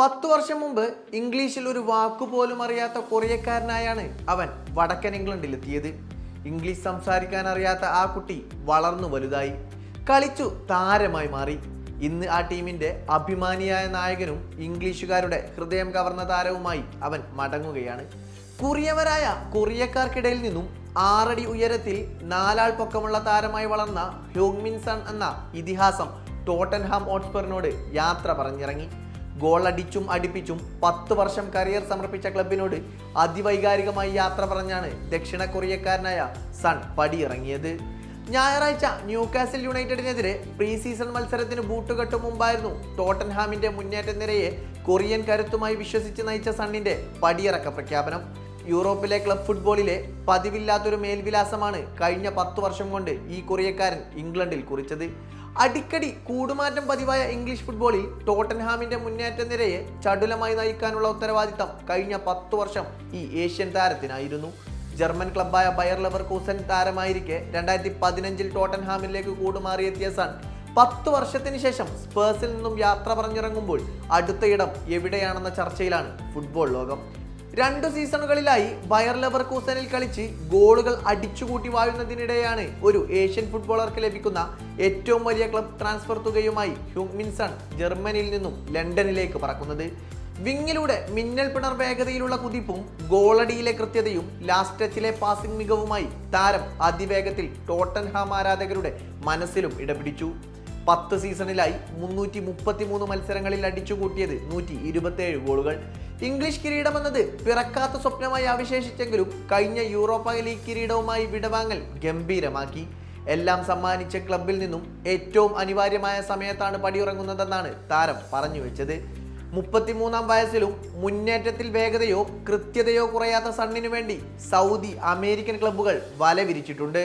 പത്തു വർഷം മുമ്പ് ഇംഗ്ലീഷിൽ ഒരു വാക്കുപോലും അറിയാത്ത കൊറിയക്കാരനായാണ് അവൻ വടക്കൻ ഇംഗ്ലണ്ടിലെത്തിയത് ഇംഗ്ലീഷ് സംസാരിക്കാൻ അറിയാത്ത ആ കുട്ടി വളർന്നു വലുതായി. കളിച്ചു താരമായി മാറി. ഇന്ന് ആ ടീമിന്റെ അഭിമാനിയായ നായകനും ഇംഗ്ലീഷുകാരുടെ ഹൃദയം കവർന്ന താരവുമായി അവൻ മടങ്ങുകയാണ്. കുറിയവരായ കൊറിയക്കാർക്കിടയിൽ നിന്നും ആറടി ഉയരത്തിൽ നാലാൾ പൊക്കമുള്ള താരമായി വളർന്ന ഹ്യോങ്മിൻ സൺ എന്ന ഇതിഹാസം ടോട്ടൻഹാം ഓട്സ്പറിനോട് യാത്ര പറഞ്ഞിറങ്ങി. ഗോൾ അടിച്ചും അടിപ്പിച്ചും പത്ത് വർഷം കരിയർ സമർപ്പിച്ച ക്ലബിനോട് അതിവൈകാരികമായി യാത്ര പറഞ്ഞാണ് ദക്ഷിണ കൊറിയക്കാരനായ സൺ പടിയിറങ്ങിയത്. ഞായറാഴ്ച ന്യൂകാസിൽ യുണൈറ്റഡിനെതിരെ പ്രീ സീസൺ മത്സരത്തിന് ബൂട്ടുകെട്ടും മുമ്പായിരുന്നു ടോട്ടൻഹാമിന്റെ മുന്നേറ്റ നിരയെ കൊറിയൻ കരുത്തുമായി വിശ്വസിച്ച് നയിച്ച സണ്ണിന്റെ പടിയിറക്ക പ്രഖ്യാപനം. യൂറോപ്പിലെ ക്ലബ് ഫുട്ബോളിലെ പതിവില്ലാത്തൊരു മേൽവിലാസമാണ് കഴിഞ്ഞ പത്ത് വർഷം കൊണ്ട് ഈ കൊറിയക്കാരൻ ഇംഗ്ലണ്ടിൽ കുറിച്ചത്. അടിക്കടി കൂടുമാറ്റം പതിവായ ഇംഗ്ലീഷ് ഫുട്ബോളിൽ ടോട്ടൻഹാമിന്റെ മുന്നേറ്റ നിരയെ ചടുലമായി നയിക്കാനുള്ള ഉത്തരവാദിത്തം കഴിഞ്ഞ പത്തു വർഷം ഈ ഏഷ്യൻ താരത്തിനായിരുന്നു. ജർമ്മൻ ക്ലബായ ബയർ ലെവർ കൂസൻ താരമായിരിക്കെ രണ്ടായിരത്തി പതിനഞ്ചിൽ ടോട്ടൻഹാമിലേക്ക് കൂടുമാറിയെത്തിയ സൺ പത്ത് വർഷത്തിന് ശേഷം സ്പേഴ്സിൽ നിന്നും യാത്ര പറഞ്ഞിറങ്ങുമ്പോൾ അടുത്ത ഇടം എവിടെയാണെന്ന ചർച്ചയിലാണ് ഫുട്ബോൾ ലോകം. രണ്ടു സീസണുകളിലായി ബയർ ലെവർ കൂസനിൽ കളിച്ച് ഗോളുകൾ അടിച്ചുകൂട്ടി വാഴുന്നതിനിടെയാണ് ഒരു ഏഷ്യൻ ഫുട്ബോളർക്ക് ലഭിക്കുന്ന ഏറ്റവും വലിയ ക്ലബ് ട്രാൻസ്ഫർ തുകയുമായി ഹ്യൂമിൻസൺ ജർമ്മനിയിൽ നിന്നും ലണ്ടനിലേക്ക് പറക്കുന്നത്. വിങ്ങിലൂടെ മിന്നൽ പിണർ വേഗതയിലുള്ള കുതിപ്പും ഗോളടിയിലെ കൃത്യതയും ലാസ്റ്റ് ടച്ചിലെ പാസിംഗ് മികവുമായി താരം അതിവേഗത്തിൽ ടോട്ടൻഹാം ആരാധകരുടെ മനസ്സിലും ഇടപിടിച്ചു. പത്ത് സീസണിലായി മുന്നൂറ്റി മുപ്പത്തി മൂന്ന് മത്സരങ്ങളിൽ അടിച്ചുകൂട്ടിയത് നൂറ്റി ഇരുപത്തേഴ് ഗോളുകൾ. ഇംഗ്ലീഷ് കിരീടം എന്നത് പിറക്കാത്ത സ്വപ്നമായി അവശേഷിച്ചെങ്കിലും കഴിഞ്ഞ യൂറോപ്പ ലീഗ് കിരീടവുമായി വിടവാങ്ങൽ ഗംഭീരമാക്കി. എല്ലാം സമ്മാനിച്ച ക്ലബിൽ നിന്നും ഏറ്റവും അനിവാര്യമായ സമയത്താണ് പടിയിറങ്ങുന്നതെന്നാണ് താരം പറഞ്ഞു വെച്ചത്. മുപ്പത്തിമൂന്നാം വയസ്സിലും മുന്നേറ്റത്തിൽ വേഗതയോ കൃത്യതയോ കുറയാത്ത സണ്ണിനു വേണ്ടി സൗദി അമേരിക്കൻ ക്ലബ്ബുകൾ വല വിരിച്ചിട്ടുണ്ട്